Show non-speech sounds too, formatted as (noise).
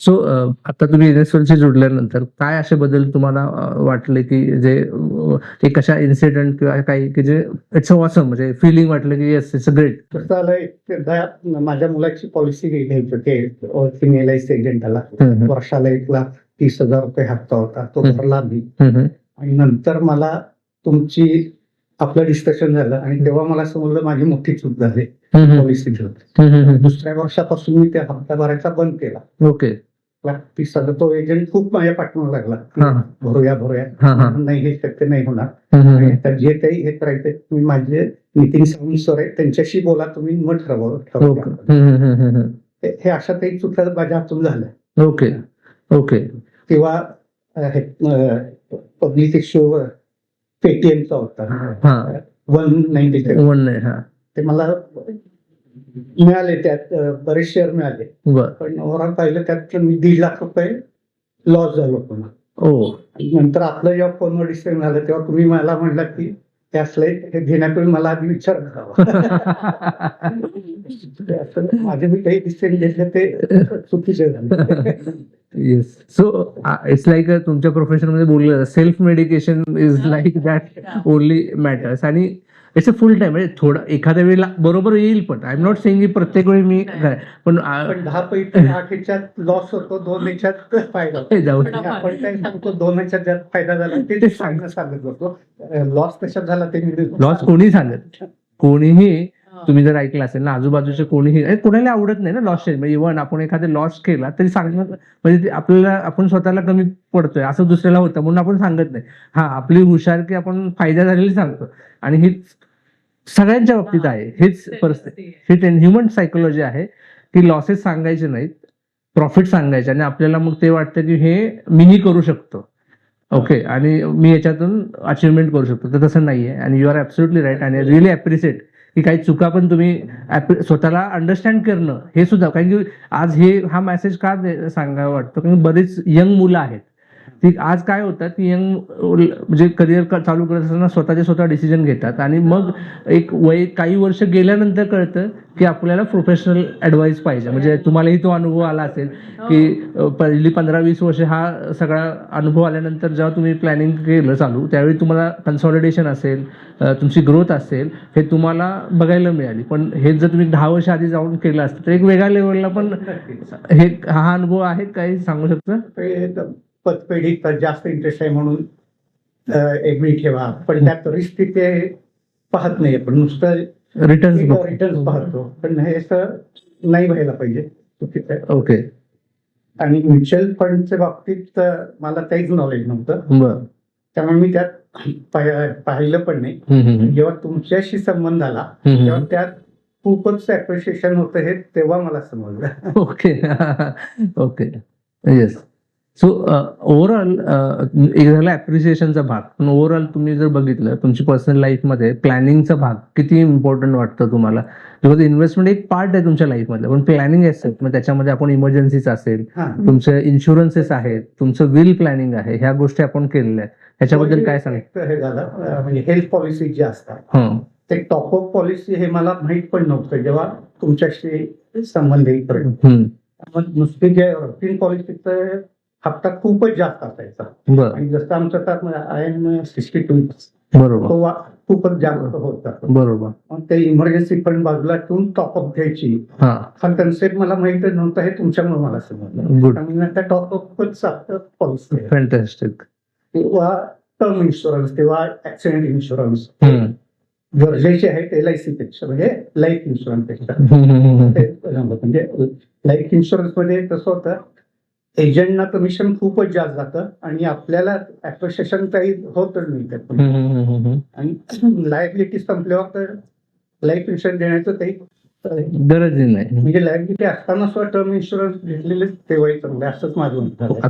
So आता तुम्ही एनएसएलशी जोडल्यानंतर काय असे बदल तुम्हाला वाटले की जे एक अशा इन्सिडेंट किंवा काही की जे इट्स ऑसम म्हणजे फिलिंग वाटलं की येस इट्स ग्रेट कसं आलंय एकदा माझ्या मुलाची पॉलिसी गेली होती ते सी एजंटाला वर्षाला एक लाख तीस हजार रुपये हप्ता होता तो. भरला मी आणि नंतर मला तुमची आपलं डिस्कशन झालं आणि तेव्हा मला समजलं माझी मोठी चूक झाली. पॉलिसी घेऊन. दुसऱ्या वर्षापासून मी त्या हप्ता भरायचा बंद केला. ओके हजार तो एजंट खूप माझ्या पाठवून लागला. हा भरूया भरूया. नाही हे शक्य नाही होणार. आता जे काही हे करायचं तुम्ही माझे नितीन सावंत सर आहे त्यांच्याशी बोला तुम्ही मग ठरवा ठरवा. हे अशा काही चुका माझ्या हातून झाल्या. ओके. ओके. हे पब्लिक इश्यू पेटीएमचा होता. वन नाईन्टी वन ते मला मिळाले त्यात बरेच शेअर मिळाले. बर. पण ओव्हरऑल पाहिलं त्यात मी दीड लाख रुपये लॉस झालो पुन्हा ओ आणि नंतर आपलं जेव्हा फोनवर डिसिजन झालं तेव्हा तुम्ही मला म्हणला की ते असले हे घेण्यापूर्वी मला आधी विचार करावा. (laughs) माझे मी काही डिसिजन घेतले ते चुकीचे झाले. (laughs) येस सो इट्स लाईक तुमच्या प्रोफेशनमध्ये बोललं self medication is like that only matters आणि इट्स अ फुल टाइम म्हणजे थोडं एखाद्या वेळेला बरोबर येईल पण. आय एम नॉट सेईंग की प्रत्येक वेळी मी काय पण दहा पैकी आठ ह्याच्यात लॉस होतो दोन ह्याच्यात फायदा होतो. हे जाऊ आपण काय सांगतो दोन ह्याच्यात ज्यात फायदा झाला ते सांगणं सांगत होतो लॉस कशात झाला ते लॉस कोणी सांगत? कोणीही तुम्ही जर ऐकलं असेल ना आजूबाजूचे कोणीही कोणाला आवडत नाही ना लॉस इव्हन आपण एखादा लॉस केला तरी सांगणं म्हणजे आपल्याला आपण स्वतःला कमी पडतोय असं दुसऱ्याला होतं म्हणून आपण सांगत नाही. हा आपली हुशार की आपण फायदा झालेली सांगतो. आणि ही सगळ्यांच्या बाबतीत आहे. हेच परिस्थिती ही ह्युमन सायकोलॉजी आहे की लॉसेस सांगायचे नाहीत प्रॉफिट सांगायचे. आणि आपल्याला मग ते वाटतं की हे मीही करू शकतो. ओके आणि मी याच्यातून अचिव्हमेंट करू शकतो. तर तसं नाहीये. आणि यू आर ऍब्सोल्युटली राईट आणि रिअली अप्रिशिएट की काही चुका पण तुम्ही स्वतःला अंडरस्टँड करणं हे सुद्धा. कारण की आज हे हा मेसेज का सांगावा वाटतो? कारण बरेच बरीच यंग मुलं आहेत. ती आज काय होतं की यंग म्हणजे करिअर चालू करत असताना स्वतःचे स्वतः डिसिजन घेतात. आणि मग एक वय काही वर्ष गेल्यानंतर कळतं की आपल्याला प्रोफेशनल ऍडवाइस पाहिजे. म्हणजे तुम्हालाही तो अनुभव आला असेल की अ, पहिली पंधरा वीस वर्ष हा सगळा अनुभव आल्यानंतर जेव्हा तुम्ही प्लॅनिंग केलं चालू त्यावेळी तुम्हाला कन्सॉलिडेशन असेल तुमची ग्रोथ असेल हे तुम्हाला बघायला मिळाली. पण हे जर तुम्ही दहा वर्ष आधी जाऊन केलं असतं तर एक वेगळ्या लेवलला पण हे हा अनुभव आहे काही सांगू शकता? पतपेढीत जास्त इंटरेस्ट आहे म्हणून एफडी ठेवा. पण त्यात रिस्क तिथे पाहत नाही आपण नुसतं रिटर्न रिटर्न पाहतो. पण हे असं नाही व्हायला पाहिजे. चुकीचं आहे. ओके आणि म्युच्युअल फंडच्या बाबतीत मला काहीच नॉलेज नव्हतं. त्यामुळे मी त्यात पाह- पाहिलं पण नाही. जेव्हा तुमच्याशी संबंध आला तेव्हा. त्यात खूपच अप्रिशिएशन होतं हे तेव्हा मला समजलं. Okay okay yes so overall एक झाला ऍप्रिसिएशनचा भाग. पण ओव्हरऑल तुम्ही जर बघितलं तुमची पर्सनल लाईफमध्ये प्लॅनिंगचा भाग किती इम्पॉर्टंट वाटतं तुम्हाला? बिकॉज इन्व्हेस्टमेंट एक पार्ट आहे तुमच्या लाईफमध्ये पण प्लॅनिंग असेल मग त्याच्यामध्ये आपण इमर्जन्सीच असेल तुमचे इन्शुरन्सेस आहेत तुमचं विल प्लॅनिंग आहे ह्या गोष्टी आपण केलेल्या आहेत. ह्याच्याबद्दल काय सांग एक हे झालं म्हणजे हेल्थ पॉलिसी जी असतात हं. ते टॉप अप पॉलिसी हे मला माहीत पण नव्हतं जेव्हा तुमच्याशी संबंध येईपर्यंत मग नुसते जे रुटीन पॉलिसीचं हप्ता खूपच जास्त असायचा. आणि जसं आमचं तर आय एम सिक्स्टी टू बरोबर. खूपच जास्त होता. बरोबर. मग ते इमर्जन्सी फंड बाजूला ठेवून टॉपअप घ्यायची. हा. हा कन्सेप्ट मला माहीत नव्हतं हे तुमच्यामुळे मला समजलं. टॉपअपच फॅन्टॅस्टिक किंवा टर्म इन्शुरन्स किंवा ऍक्सिडेंट इन्शुरन्स गरजेचे आहेत एल आय सी पेक्षा म्हणजे लाईफ इन्शुरन्सपेक्षा. म्हणजे लाईफ इन्शुरन्समध्ये कसं होतं एजंटना कमिशन खूपच जास्त जातं आणि आपल्याला ऍप्रिशिएशन काही होतच नाही त्यातून आणि (clears throat) लायबिलिटी संपल्यावर तर लाईफ इन्शुरन्स देण्याचं काही गरज नाही. म्हणजे लायबिलिटी असताना सुद्धा टर्म इन्शुरन्स घेतलेले तेव्हाही चांगले असंच माझं म्हणतात